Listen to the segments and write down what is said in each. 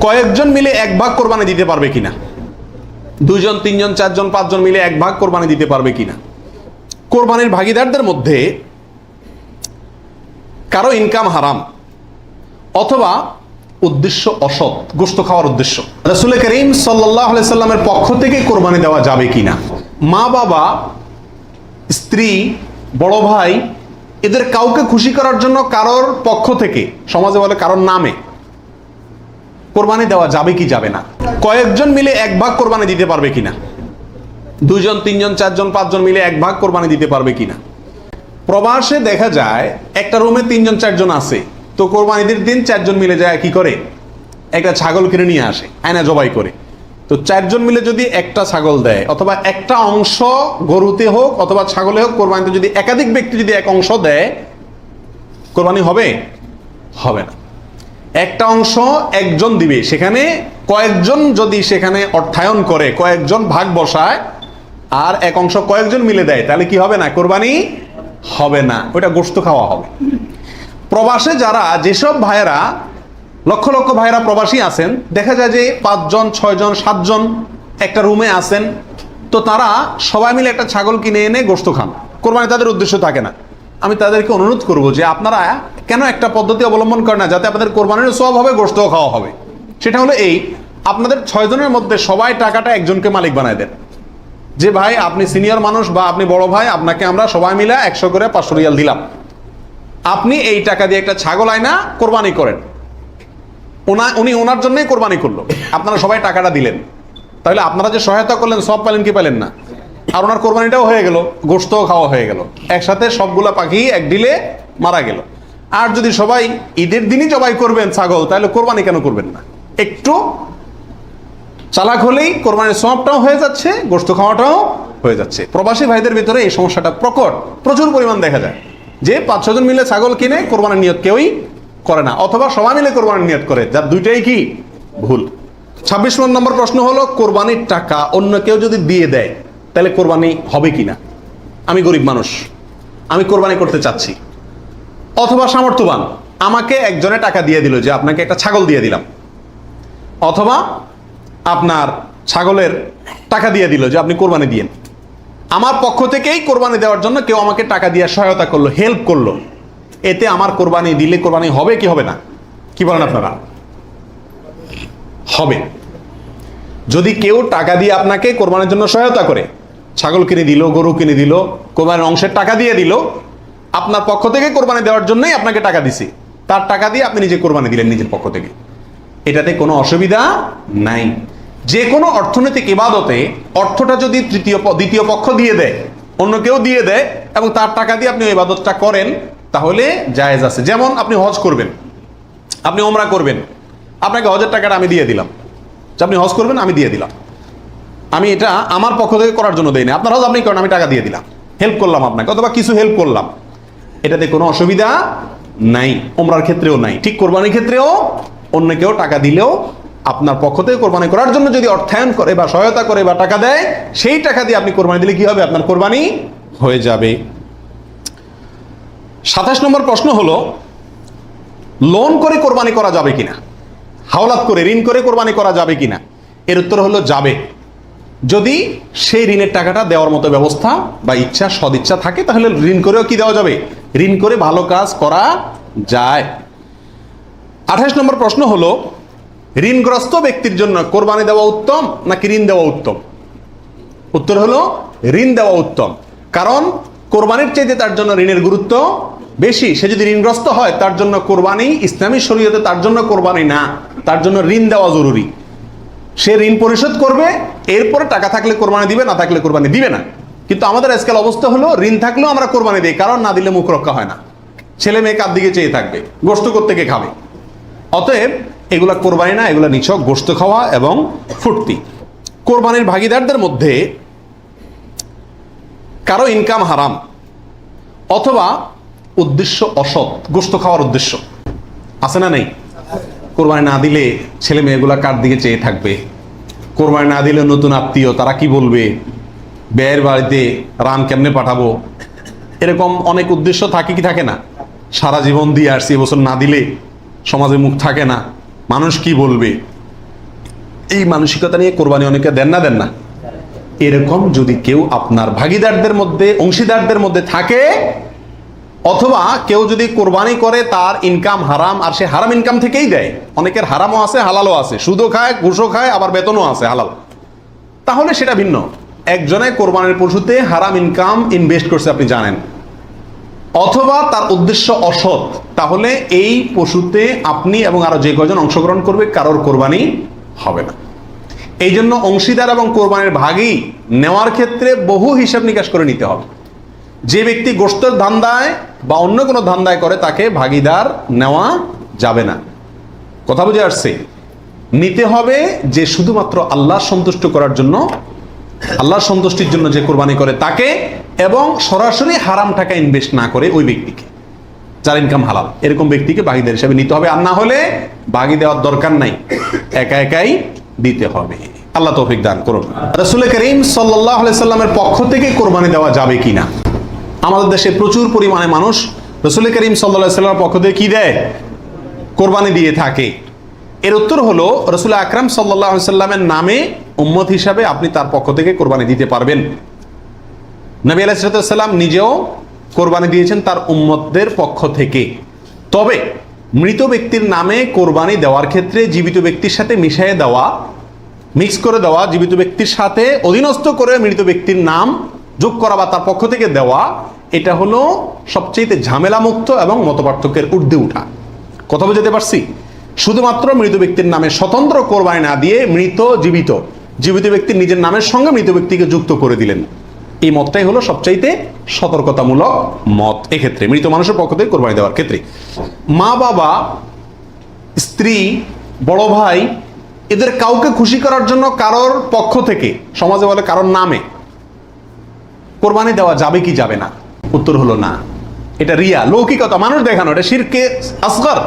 কয়েকজন মিলে এক ভাগ কোরবানি দিতে পারবে কিনা? দুইজন, তিনজন, চারজন, পাঁচজন মিলে এক ভাগ কোরবানি দিতে পারবে কিনা? কোরবানির ভাগিদারদের মধ্যে কারও ইনকাম হারাম অথবা উদ্দেশ্য অসৎ গোস্ত খাওয়ার উদ্দেশ্য। রসুল করিম সাল্লাহ সাল্লামের পক্ষ থেকে কোরবানি দেওয়া যাবে কিনা? মা, বাবা, স্ত্রী, বড় ভাই, এদের কাউকে খুশি করার জন্য কারোর পক্ষ থেকে, সমাজে বলে কারোর নামে কোরবানি দেওয়া যাবে কি যাবে না? কয়েকজন মিলে এক ভাগ কোরবানি দিতে পারবে কিনা? দুইজন তিনজন, চারজন, পাঁচজন মিলে এক ভাগ কোরবানি দিতে পারবে কিনা? প্রবাসে দেখা যায়, একটা রুমে তিনজন, চারজন আছে। তো কোরবানিদের দিন চারজন মিলে যায় কি করে? একটা ছাগল কিনে নিয়ে আসে, আয়না জবাই করে। তো চারজন মিলে যদি একটা ছাগল দেয়, অথবা একটা অংশ গরুতে হোক, অথবা ছাগলে হোক, কোরবানিতে যদি একাধিক ব্যক্তি যদি এক অংশ দেয়, কোরবানি হবে? হবে না। একটা অংশ একজন দিবে। সেখানে কয়েকজন যদি সেখানে অর্থায়ন করে, কয়েকজন ভাগ বসায়, আর এক অংশ কয়েকজন মিলে দেয়, তাহলে কি হবে না? কোরবানি হবে না। ওইটা গোস্ত খাওয়া হবে। প্রবাসে যারা, যেসব ভাইয়েরা, লক্ষ লক্ষ ভাইয়েরা প্রবাসী আছেন, দেখা যায় যে পাঁচজন, ছয়জন, সাতজন একটা রুমে আছেন, তো তারা সবাই মিলে একটা ছাগল কিনে এনে গোস্ত খান। কোরবানি তাদের উদ্দেশ্য থাকে না। আমি তাদেরকে অনুরোধ করব যে আপনারা কেন একটা পদ্ধতি অবলম্বন করেন না, যাতে আপনাদের কোরবানির সব হবে গোস্ত খাওয়া হবে। সেটা হলো এই, আপনাদের ছয়জনের মধ্যে সবাই টাকাটা একজনকে মালিক বানায় দেন। যে ভাই, আপনি সিনিয়র মানুষ বা আপনি বড় ভাই, আপনাকে আমরা সবাই মিলে একশো করে পাঁচশো রিয়াল দিলাম। আপনি এই টাকা দিয়ে একটা ছাগল আয়না কোরবানি করেন। ওনা, উনি ওনার জন্যই কোরবানি করল। আপনারা সবাই টাকাটা দিলেন। তাহলে আপনারা যে সহায়তা করলেন, সব পেলেন কি পেলেন না? আর ওনার কোরবানিটাও হয়ে গেল গোস্তও খাওয়া হয়ে গেল। একসাথে সবগুলা পাখি এক ডিলে মারা গেল। আর যদি সবাই ঈদের দিনই জবাই করবেন ছাগল, তাহলে কোরবানি কেন করবেন না? একটু চালাক হলেই কোরবানির সবটাও হয়ে যাচ্ছে গোস্ত খাওয়াটাও হয়ে যাচ্ছে। প্রবাসী ভাইদের ভিতরে এই সমস্যাটা প্রকট, প্রচুর পরিমাণ দেখা যায়। যে পাঁচ ছজন মিলে ছাগল কিনে কোরবানির নিয়ত কেউই করে না, অথবা সবাই মিলে কোরবানির নিয়ত করে, যার দুইটাই কি? ভুল। ছাব্বিশ নম্বর প্রশ্ন হলো, কোরবানির টাকা অন্য কেউ যদি দিয়ে দেয় তাহলে কোরবানি হবে কিনা আমি গরিব মানুষ। আমি কোরবানি করতে চাচ্ছি। অথবা সামর্থ্যবান। আমাকে একজনে টাকা দিয়ে দিল যে আপনাকে একটা ছাগল দিয়ে দিলাম। অথবা আপনার ছাগলের টাকা দিয়ে দিল যে আপনি কোরবানি দিয়েন। আমার পক্ষ থেকেই কোরবানি দেওয়ার জন্য কেউ আমাকে টাকা দিয়ে সহায়তা করল, হেল্প করল। এতে আমার কোরবানি দিলে কোরবানি হবে কি হবে না? কি বলেন আপনারা? হবে। যদি কেউ টাকা দিয়ে আপনাকে কোরবানির জন্য সহায়তা করে ছাগল কিনে দিল, গরু কিনে দিল, কোরবানির অংশের টাকা দিয়ে দিল। আপনার পক্ষ থেকে কোরবানি দেওয়ার জন্যই আপনাকে টাকা দিছি। তার টাকা দিয়ে আপনি নিজে কোরবানি দিলেন নিজের পক্ষ থেকে। এটাতে কোনো অসুবিধা নাই। যে কোনো অর্থনৈতিক ইবাদতে অর্থটা যদি তৃতীয় দ্বিতীয় পক্ষ দিয়ে দেয়, অন্য কেউ দিয়ে দেয়, এবং তার টাকা দিয়ে আপনি ইবাদতটা করেন, তাহলে জায়েজ আছে। যেমন আপনি হজ করবেন, আপনি ওমরা করবেন। আপনাকে হজের টাকাটা আমি দিয়ে দিলাম। আপনি হজ করবেন, আমি দিয়ে দিলাম। আমি এটা আমার পক্ষ থেকে করার জন্য দেয়নি আপনার হজ আপনি করেন, আমি টাকা দিয়ে দিলাম। হেল্প করলাম আপনাকে, অথবা কিছু হেল্প করলাম। এটাতে কোনো অসুবিধা নাই ওমরার ক্ষেত্রেও নাই। ঠিক কোরবানির ক্ষেত্রেও, অন্য কেউ টাকা দিলেও আপনার পক্ষ থেকে কোরবানি করার জন্য যদি অর্থায়ন করে বা সহায়তা করে বা টাকা দেয়, সেই টাকা দিয়ে আপনি কোরবানি দিলে কি হবে? আপনার কোরবানি হয়ে যাবে। সাতাশ নম্বর প্রশ্ন হলো লোন করে কোরবানি করা যাবে কিনা? হাওলাত করে, ঋণ করে কোরবানি করা যাবে কিনা? এর উত্তর হলো যাবে। যদি সেই ঋণের টাকাটা দেওয়ার মতো ব্যবস্থা বা ইচ্ছা, সদিচ্ছা থাকে, তাহলে ঋণ করেও কি দেওয়া যাবে? ঋণ করে ভালো কাজ করা যায়। আঠাশ নম্বর প্রশ্ন হলো, ঋণগ্রস্ত ব্যক্তির জন্য কোরবানি দেওয়া উত্তম নাকি ঋণ দেওয়া উত্তম? উত্তর হলো, ঋণ দেওয়া উত্তম। কারণ কোরবানির চাইতে তার জন্য ঋণের গুরুত্ব বেশি। সে যদি ঋণগ্রস্ত হয়, তার জন্য কোরবানি, ইসলামী শরীয়তে তার জন্য কোরবানি না। তার জন্য ঋণ দেওয়া জরুরি। সে ঋণ পরিশোধ করবে এরপরে টাকা থাকলে কোরবানি দিবে, না থাকলে কোরবানি দিবে না। কিন্তু আমাদের আজকাল অবস্থা হলো, ঋণ থাকলেও আমরা কোরবানি দিই, কারণ না দিলে মুখ রক্ষা হয় না। ছেলে মেয়ে কার দিকে চেয়ে থাকবে? গোস্ত করতে কে খাবে? অতএব এগুলা কোরবানি না, এগুলা নিছক গোস্ত খাওয়া এবং ফুর্তি। কোরবানির ভাগিদারদের মধ্যে কারও ইনকাম হারাম, অথবা উদ্দেশ্য অসৎ গোস্ত খাওয়ার উদ্দেশ্য। আছে না নেই? কোরবানি না দিলে ছেলে মেয়েগুলা কার দিকে চেয়ে থাকবে? কোরবানি না দিলে নতুন আত্মীয়, তারা কি বলবে? ব্যয়ের বাড়িতে রান কেমনে পাঠাবো? এরকম অনেক উদ্দেশ্য থাকে কি থাকে না? সারা জীবন দিয়ে আসছি, এবছর না দিলে সমাজে মুখ থাকে না। মানুষ কি বলবে? এই মানসিকতা নিয়ে কোরবানি অনেকে দেন না দেন না? এরকম যদি কেউ আপনার ভাগিদারদের মধ্যে, অংশীদারদের মধ্যে থাকে অথবা কেউ যদি কোরবানি করে, তার ইনকাম হারাম, আর সে হারাম ইনকাম থেকেই দেয়। অনেকের হারামও আছে, হালালও আছে। সুদও খায়, ঘুষও খায়, আবার বেতনও আছে, হালাল। তাহলে সেটা ভিন্ন। একজনে কোরবানির পশুতে হারাম ইনকাম ইনভেস্ট করছে, আপনি জানেন। অথবা তার উদ্দেশ্য অসৎ। তাহলে এই পশুতে আপনি এবং আরও যে কজন অংশগ্রহণ করবে, কারোর কোরবানি হবে না। এই জন্য অংশীদার এবং কোরবানির ভাগই নেওয়ার ক্ষেত্রে বহু হিসাব নিকাশ করে নিতে হবে। যে ব্যক্তি গোস্তর ধান্দায় বা অন্য কোনো ধান্দায় করে তাকে ভাগিদার নেওয়া যাবে না। কথা বুঝে আসছে? নিতে হবে যে শুধুমাত্র আল্লাহ সন্তুষ্ট করার জন্য আল্লাহর সন্তুষ্টির জন্য যে কোরবানি করে তাকে এবং সরাসরি হারাম টাকা ইনভেস্ট না করে ওই ব্যক্তিকে। যার ইনকাম হালাল। এরকম ব্যক্তিকে বাগিদার হিসাবে নিতে হবে। আর না হলে বাগি দেওয়ার দরকার নাই। একা একাই দিতে হবে। আল্লাহ তৌফিক দান করুন। রসুল করিম সাল্লাহ সাল্লামের পক্ষ থেকে কোরবানি দেওয়া যাবে কিনা? আমাদের দেশে প্রচুর পরিমাণে মানুষ রসুল করিম সাল্লাহ সাল্লামের পক্ষ থেকে কি দেয়? কোরবানি দিয়ে থাকে। এর উত্তর হলো, রসুল আকরাম সাল্লাহ সাল্লামের নামে উম্মত হিসাবে আপনি তার পক্ষ থেকে কোরবানি দিতে পারবেন। নবী আলাইসালাম নিজেও কোরবানি দিয়েছেন তার উম্মতদের পক্ষ থেকে। তবে মৃত ব্যক্তির নামে কোরবানি দেওয়ার ক্ষেত্রে জীবিত ব্যক্তির সাথে মিশিয়ে দেওয়া, মিক্স করে দেওয়া, জীবিত ব্যক্তির সাথে অধীনস্থ করে মৃত ব্যক্তির নাম যোগ করা বা তার পক্ষ থেকে দেওয়া, এটা হলো সবচেয়ে ঝামেলামুক্ত এবং মতপার্থক্যের ঊর্ধ্বে উঠা। কথা বুঝতে পারছি? শুধুমাত্র মৃত ব্যক্তির নামে স্বতন্ত্র কোরবানি না দিয়ে মৃত, জীবিত জীবিত ব্যক্তির নিজের নামের সঙ্গে মৃত ব্যক্তিকে যুক্ত করে দিলেন। এই মতটাই হলো সবচাইতে সতর্কতামূলক মত এক্ষেত্রে, মৃত মানুষের পক্ষ থেকে কোরবানি দেওয়ার ক্ষেত্রে। মা, বাবা, স্ত্রী, বড় ভাই, এদের কাউকে খুশি করার জন্য কারোর পক্ষ থেকে, সমাজে বলে কারোর নামে কোরবানি দেওয়া যাবে কি যাবে না? উত্তর হলো না। এটা রিয়া, লৌকিকতা, মানুষ দেখানো, এটা শিরকে আসগর।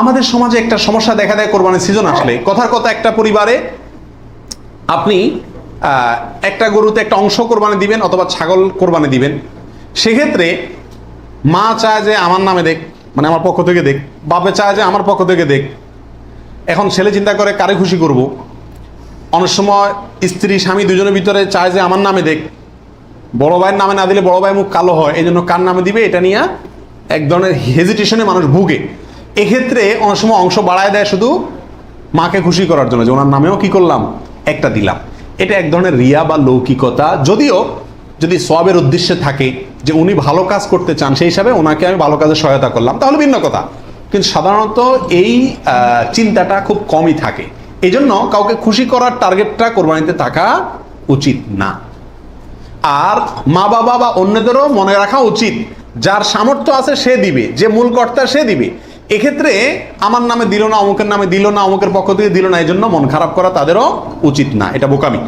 আমাদের সমাজে একটা সমস্যা দেখা দেয় কোরবানির সিজন আসলে। কথার কথা একটা পরিবারে আপনি একটা গরুতে একটা অংশ কোরবানি দিবেন অথবা ছাগল কোরবানি দিবেন। সেক্ষেত্রে মা চায় যে আমার নামে দেখ মানে আমার পক্ষ থেকে দেখ, বাপে চায় যে আমার পক্ষ থেকে দেখ। এখন ছেলে চিন্তা করে, কারে খুশি করব? অনেক সময় স্ত্রী, স্বামী দুজনের ভিতরে চায় যে আমার নামে দেখ। বড় ভাইয়ের নামে না দিলে বড় ভাই মুখ কালো হয় এই জন্য কার নামে দিবে এটা নিয়ে এক ধরনের হেজিটেশনে মানুষ ভুগে। এক্ষেত্রে অনেক সময় অংশ বাড়ায় দেয় শুধু মাকে খুশি করার জন্য, যে ওনার নামেও কি করলাম? একটা দিলাম। এটা এক ধরনের রিয়া বা লৌকিকতা। যদিও, যদি সবের উদ্দেশ্যে থাকে যে উনি ভালো কাজ করতে চান, সেই হিসাবে ওনাকে আমি ভালো কাজে সহায়তা করলাম, তাহলে ভিন্ন কথা। কিন্তু সাধারণত এই চিন্তাটা খুব কমই থাকে। এই জন্য কাউকে খুশি করার টার্গেটটা কোরবানিতে থাকা উচিত না। আর মা বাবা বা অন্যদেরও মনে রাখা উচিত। যার সামর্থ্য আছে সে দিবে, যে মূল কর্তা সে দিবে। এক্ষেত্রে আমার নামে দিল না, অমুকের নামে দিল না, অমুকের পক্ষ থেকে দিল না এই জন্য মন খারাপ করা তাদেরও উচিত না। এটা বোকামি।